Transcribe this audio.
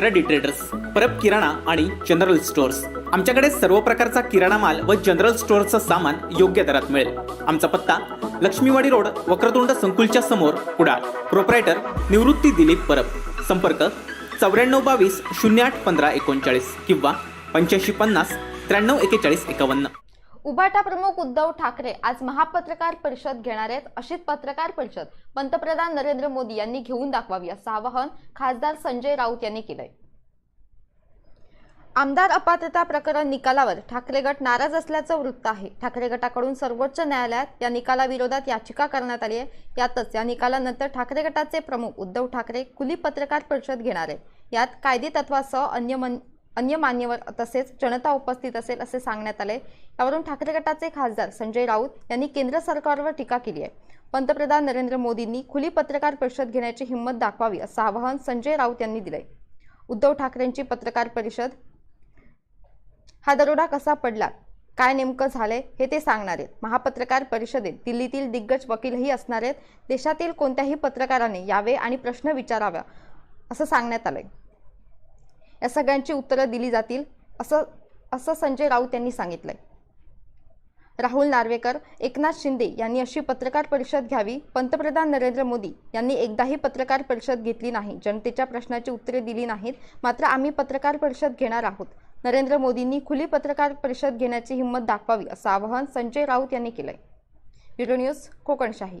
Kharadi traders Parab किराणा आणि general stores आमच्याकडे सर्व प्रकारचा किराणा माल व जनरल स्टोअरचं सामान योग्य दरात मिळेल. आमचा पत्ता लक्ष्मीवाडी रोड वक्रतुंड संकुलच्या समोर कुडाळ प्रोपरायटर निवृत्ती दिलीप परब. संपर्क चौऱ्याण्णव बावीस शून्य आठ पंधरा एकोणचाळीस किंवा पंच्याऐंशी पन्नास त्र्याण्णव एकेचाळीस एकावन्न. उभाटा प्रमुख उद्धव ठाकरे आज महापत्रकार परिषद घेणार आहेत. अशीच पत्रकार परिषद पंतप्रधान नरेंद्र मोदी यांनी घेऊन दाखवावी असं आवाहन खासदार संजय राऊत यांनी केलंय. आमदार अपात्रता प्रकरण निकालावर ठाकरे गट नाराज असल्याचं वृत्त आहे. ठाकरे गटाकडून सर्वोच्च न्यायालयात या निकालाविरोधात याचिका करण्यात आली आहे. यातच या निकालानंतर ठाकरे गटाचे प्रमुख उद्धव ठाकरे खुली पत्रकार परिषद घेणार आहेत. यात कायदे तत्वासह अन्य मन अन्य मान्यवर तसेच जनता उपस्थित असेल असे सांगण्यात आले. यावरून ठाकरे गटाचे खासदार संजय राऊत यांनी केंद्र सरकारवर टीका केली आहे. पंतप्रधान नरेंद्र मोदींनी खुली पत्रकार परिषद घेण्याची हिंमत दाखवावी असं आवाहन संजय राऊत यांनी दिलंय. उद्धव ठाकरेंची पत्रकार परिषद हा दरोडा कसा पडला? काय नेमकं झालंय? हे ते सांगणार आहेत. महापत्रकार परिषदेत दिल्लीतील दिग्गज वकीलही असणार आहेत. देशातील कोणत्याही पत्रकाराने यावे आणि प्रश्न विचारावा असं सांगण्यात आलंय. या सगळ्यांची उत्तरं दिली जातील असं असं संजय राऊत यांनी सांगितलंय. राहुल नार्वेकर एकनाथ शिंदे यांनी अशी पत्रकार परिषद घ्यावी पंतप्रधान नरेंद्र मोदी यांनी एकदाही पत्रकार परिषद घेतली नाही जनतेच्या प्रश्नाची उत्तरे दिली नाहीत मात्र आम्ही पत्रकार परिषद घेणार आहोत. नरेंद्र मोदींनी खुली पत्रकार परिषद घेण्याची हिंमत दाखवावी असं आवाहन संजय राऊत यांनी केलंय. Bureau news Kokanshahi.